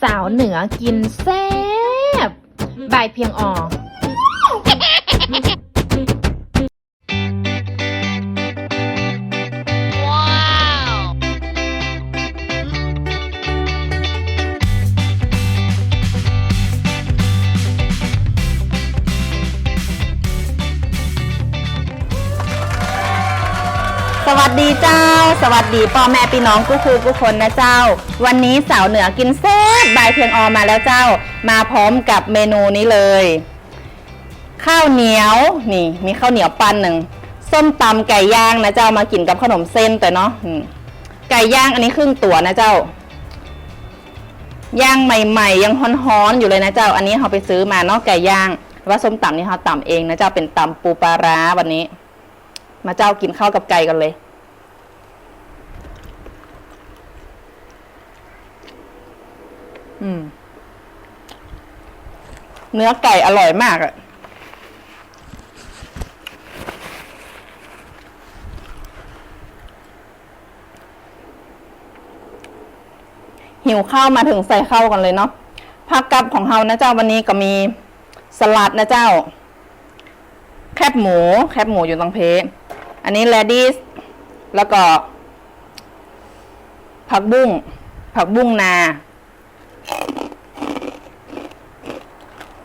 สาวเหนือกินแซ่บ บายเพียงออก ดีเจ้า สวัสดีพ่อแม่พี่น้องกู้ครูกู้คนนะเจ้า วันนี้สาวเหนือกินแซ่บบายเพียงออมาแล้วเจ้า มาพร้อมกับเมนูนี้เลย ข้าวเหนียวนี่มีข้าวเหนียวปันหนึ่งส้มตำไก่ย่างนะเจ้ามากินกับขนมเส้นแต่เนาะไก่ย่างอันนี้ครึ่งตัวนะเจ้าย่างใหม่ๆ ยังฮ้อนๆอยู่เลยนะเจ้า อันนี้เราไปซื้อมาเนาะไก่ย่างว่าส้มตำนี่เราตำเองนะเจ้าเป็นตำปูปลาร้าวันนี้ มาเจ้ากินข้าวกับไก่กันเลย อืม เนื้อไก่อร่อยมากอะหิวข้าวมาถึงใส่ข้าวกันเลยเนาะผักกับของเฮานะเจ้าวันนี้ก็มีสลัดนะเจ้า แคบหมู แคบหมูอยู่ตรงเพอันนี้แรดิสแล้วก็ผักบุ้งผักบุ้งนา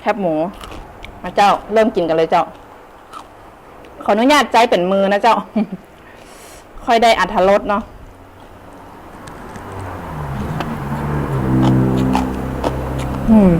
แคบหมู มาเจ้า เริ่มกินกันเลยเจ้า ขออนุญาตใจเป็นมือนะเจ้า ค่อยได้อัธรสเนาะอืม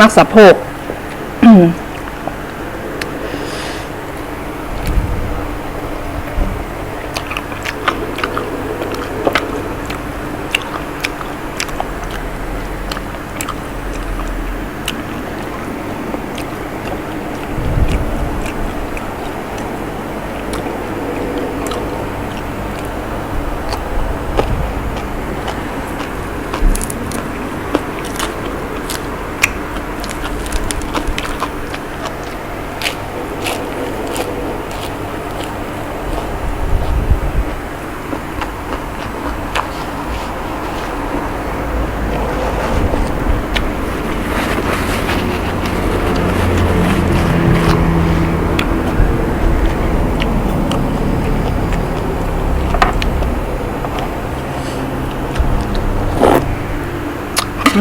มักสะโพก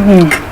อ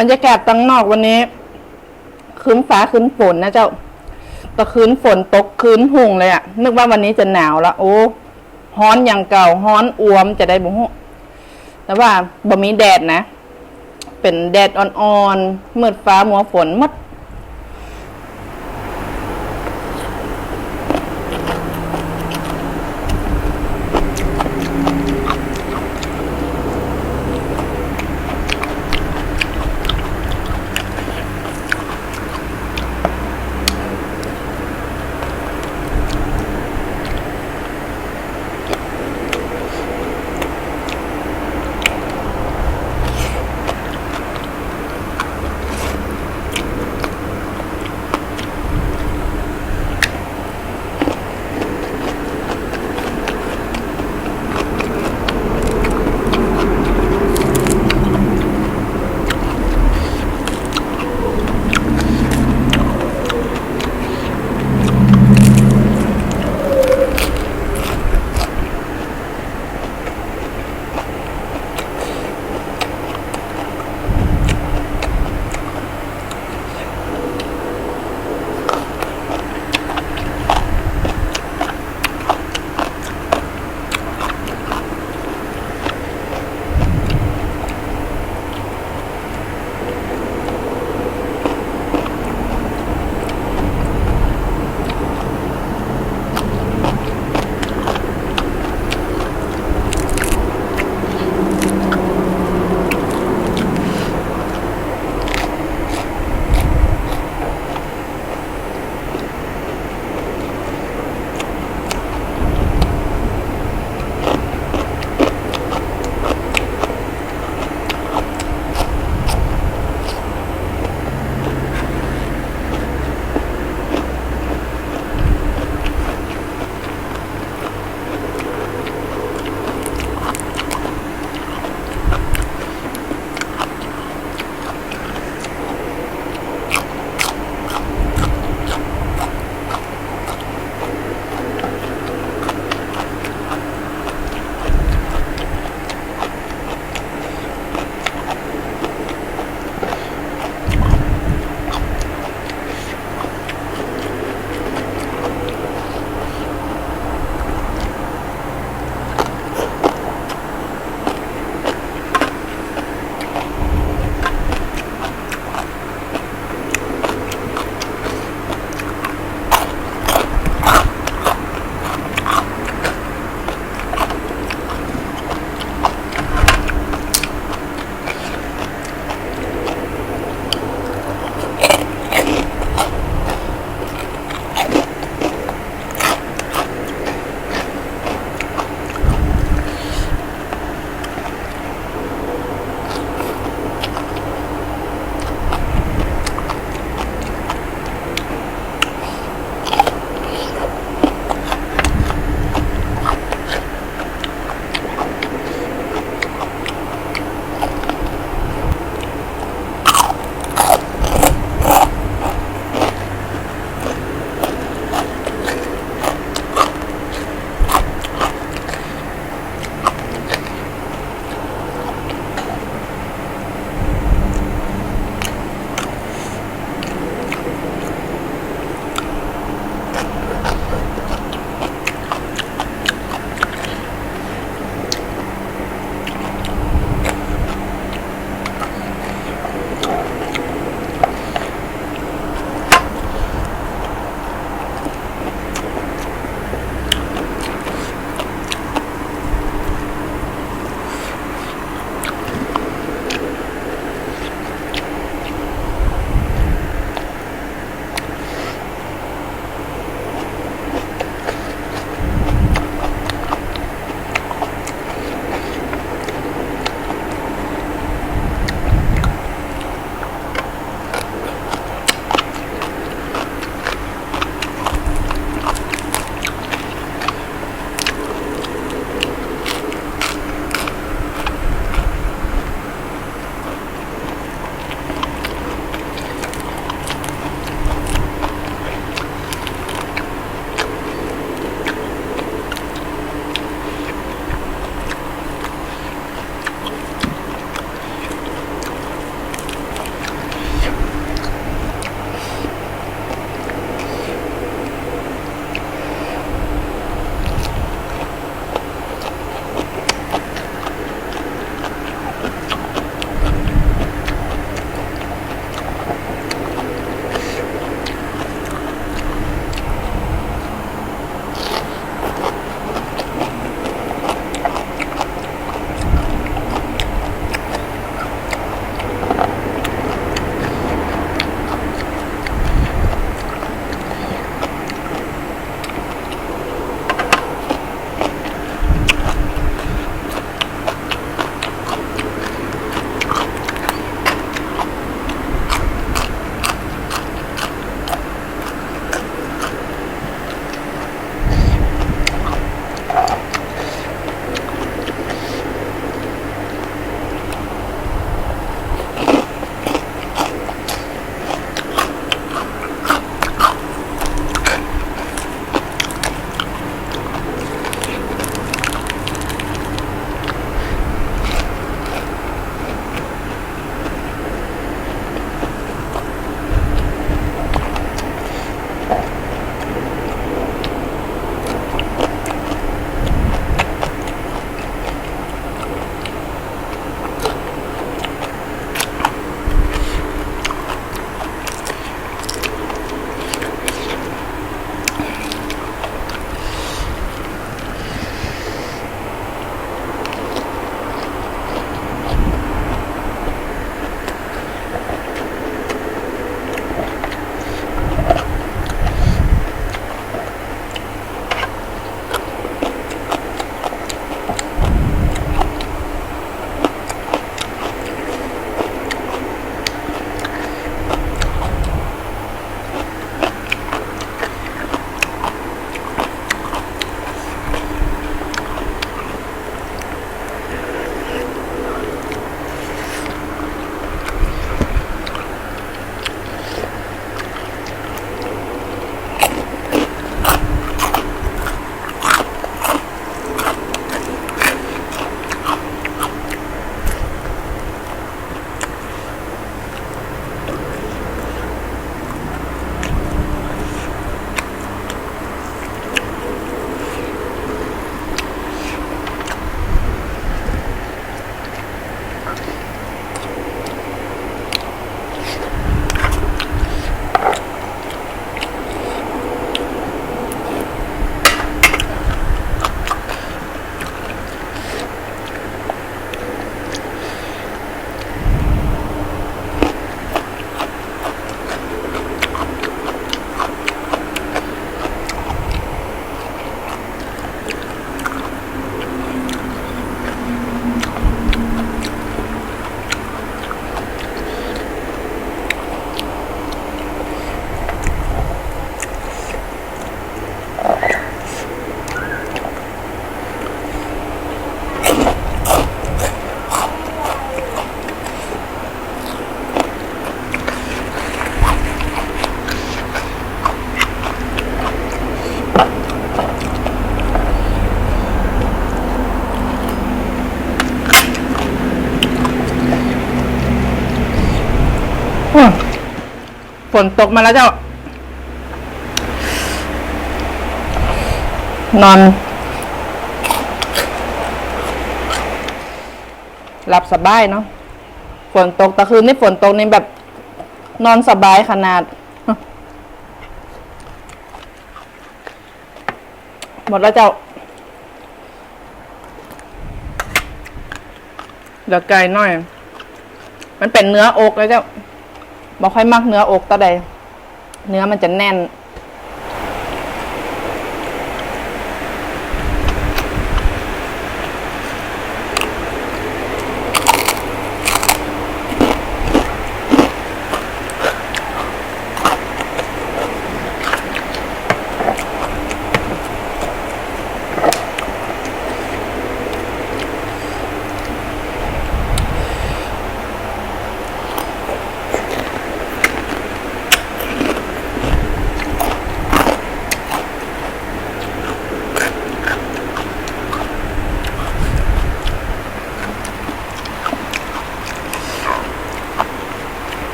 บรรยากาศตังนอกวันนี้ คืนฟ้าคืนฝนนะเจ้าตะคืนฝนตกคืนหุ่งเลยอะนึกว่าวันนี้จะหนาวละโอ้ฮ้อนอย่างเก่าฮ้อนอวมจะได้บุหุแต่ว่าบ่มีแดดนะ เป็นแดดอ่อนๆมืดฟ้ามัวฝนหมด นตกมาแล้วเจ้า นอน หลับสบายเนาะฝนตกแต่คืนนี่ฝนตกนี่แบบนอนสบายขนาด หมดแล้วเจ้าเหลือไก่หน่อย มันเป็นเนื้ออกแล้วเจ้า บอกค่อยมักเนื้ออกตะใดเนื้อมันจะแน่น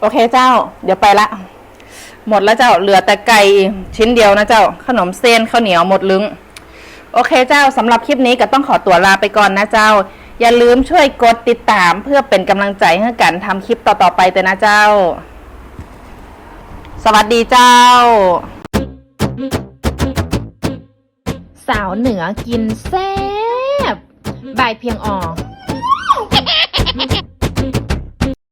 โอเคเจ้า เดี๋ยวไปละ หมดแล้วเจ้า เหลือแต่ไก่ชิ้นเดียวนะเจ้า ขนมเส้นข้าวเหนียวหมดลึง โอเคเจ้าสำหรับคลิปนี้ก็ต้องขอตัวลาไปก่อนนะเจ้า อย่าลืมช่วยกดติดตามเพื่อเป็นกำลังใจให้กันทำคลิปต่อๆไปเถอะนะเจ้า สวัสดีเจ้า สาวเหนือกินแซ่บ บายเพียงออ